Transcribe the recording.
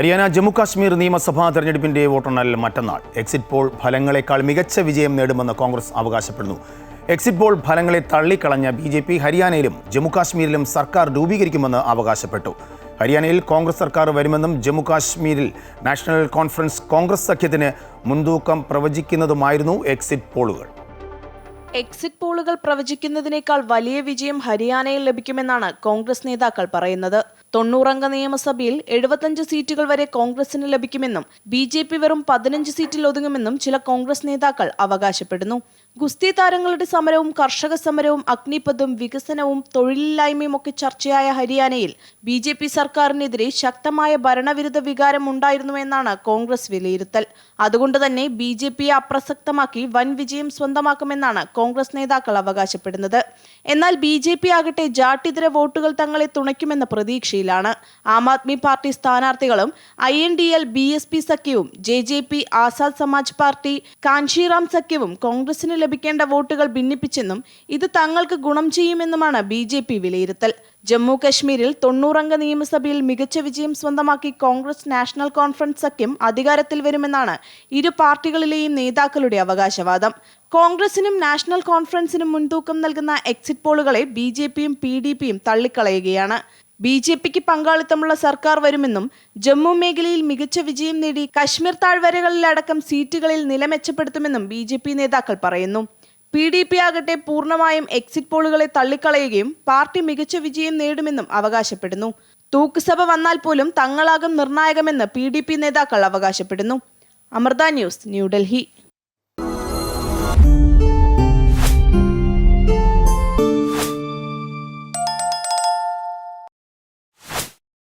ഹരിയാന ജമ്മു കാശ്മീർ നിയമസഭാ തെരഞ്ഞെടുപ്പിന്റെ വോട്ടെണ്ണൽ മറ്റന്നാൾ. എക്സിറ്റ് പോൾ ഫലങ്ങളെക്കാൾ മികച്ച വിജയം നേടുമെന്ന് കോൺഗ്രസ് അവകാശപ്പെടുന്നു. എക്സിറ്റ് പോൾ ഫലങ്ങളെ തള്ളിക്കളഞ്ഞ ബി ജെ പി ഹരിയാനയിലും ജമ്മുകാശ്മീരിലും സർക്കാർ രൂപീകരിക്കുമെന്ന് അവകാശപ്പെട്ടു. ഹരിയാനയിൽ കോൺഗ്രസ് സർക്കാർ വരുമെന്നും ജമ്മുകാശ്മീരിൽ നാഷണൽ കോൺഫറൻസ് കോൺഗ്രസ് സഖ്യത്തിന് മുൻതൂക്കം പ്രവചിക്കുന്നതുമായിരുന്നു എക്സിറ്റ് പോളുകൾ. എക്സിറ്റ് പോളുകൾ പ്രവചിക്കുന്നതിനേക്കാൾ വലിയ വിജയം ഹരിയാനയിൽ ലഭിക്കുമെന്നാണ് കോൺഗ്രസ് നേതാക്കൾ പറയുന്നത്. തൊണ്ണൂറംഗ നിയമസഭയിൽ എഴുപത്തഞ്ച് സീറ്റുകൾ വരെ കോൺഗ്രസിന് ലഭിക്കുമെന്നും ബി ജെ പി വെറും പതിനഞ്ച് സീറ്റിൽ ഒതുങ്ങുമെന്നും ചില കോൺഗ്രസ് നേതാക്കൾ അവകാശപ്പെടുന്നു. ഗുസ്തി താരങ്ങളുടെ സമരവും കർഷക സമരവും അഗ്നിപഥും വികസനവും തൊഴിലില്ലായ്മയും ഒക്കെ ചർച്ചയായ ഹരിയാനയിൽ ബി ജെ പി സർക്കാരിനെതിരെ ശക്തമായ ഭരണവിരുദ്ധ വികാരം ഉണ്ടായിരുന്നുവെന്നാണ് കോൺഗ്രസ് വിലയിരുത്തൽ. അതുകൊണ്ട് തന്നെ ബി ജെ പിയെ അപ്രസക്തമാക്കി വൻ വിജയം സ്വന്തമാക്കുമെന്നാണ് കോൺഗ്രസ് നേതാക്കൾ അവകാശപ്പെടുന്നത്. എന്നാൽ ബി ജെ പി ആകട്ടെ ജാട്ടിതര വോട്ടുകൾ തങ്ങളെ തുണയ്ക്കുമെന്ന പ്രതീക്ഷയിലാണ്. ആം ആദ്മി പാർട്ടി സ്ഥാനാർത്ഥികളും I N D L B S P സഖ്യവും J J P Azad Samaj party Kanshiram സഖ്യവും കോൺഗ്രസിന് ലഭിക്കേണ്ട വോട്ടുകൾ ഭിന്നിപ്പിച്ചെന്നും ഇത് തങ്ങൾക്ക് ഗുണം ചെയ്യുമെന്നുമാണ് ബി ജെ പി വിലയിരുത്തൽ. ജമ്മു കശ്മീരിൽ തൊണ്ണൂറംഗ നിയമസഭയിൽ മികച്ച വിജയം സ്വന്തമാക്കി കോൺഗ്രസ് നാഷണൽ കോൺഫറൻസ് സഖ്യം അധികാരത്തിൽ വരുമെന്നാണ് ഇരു പാർട്ടികളിലെയും നേതാക്കളുടെ അവകാശവാദം. കോൺഗ്രസിനും നാഷണൽ കോൺഫറൻസിനും മുൻതൂക്കം നൽകുന്ന എക്സിറ്റ് പോളുകളെ ബി ജെ പിയും പി ഡി പിയും തള്ളിക്കളയുകയാണ്. ബി ജെ പിക്ക് പങ്കാളിത്തമുള്ള സർക്കാർ വരുമെന്നും ജമ്മു മേഖലയിൽ മികച്ച വിജയം നേടി കശ്മീർ താഴ്വരകളിലടക്കം സീറ്റുകളിൽ നില മെച്ചപ്പെടുത്തുമെന്നും ബി നേതാക്കൾ പറയുന്നു. പി ഡി പി ആകട്ടെ പൂർണമായും എക്സിറ്റ് പോളുകളെ തള്ളിക്കളയുകയും പാർട്ടി മികച്ച വിജയം നേടുമെന്നും അവകാശപ്പെടുന്നു. തൂക്കുസഭ വന്നാൽ പോലും തങ്ങളാകും നിർണായകമെന്ന് പി നേതാക്കൾ അവകാശപ്പെടുന്നു. അമൃത ന്യൂസ് ന്യൂഡൽഹി.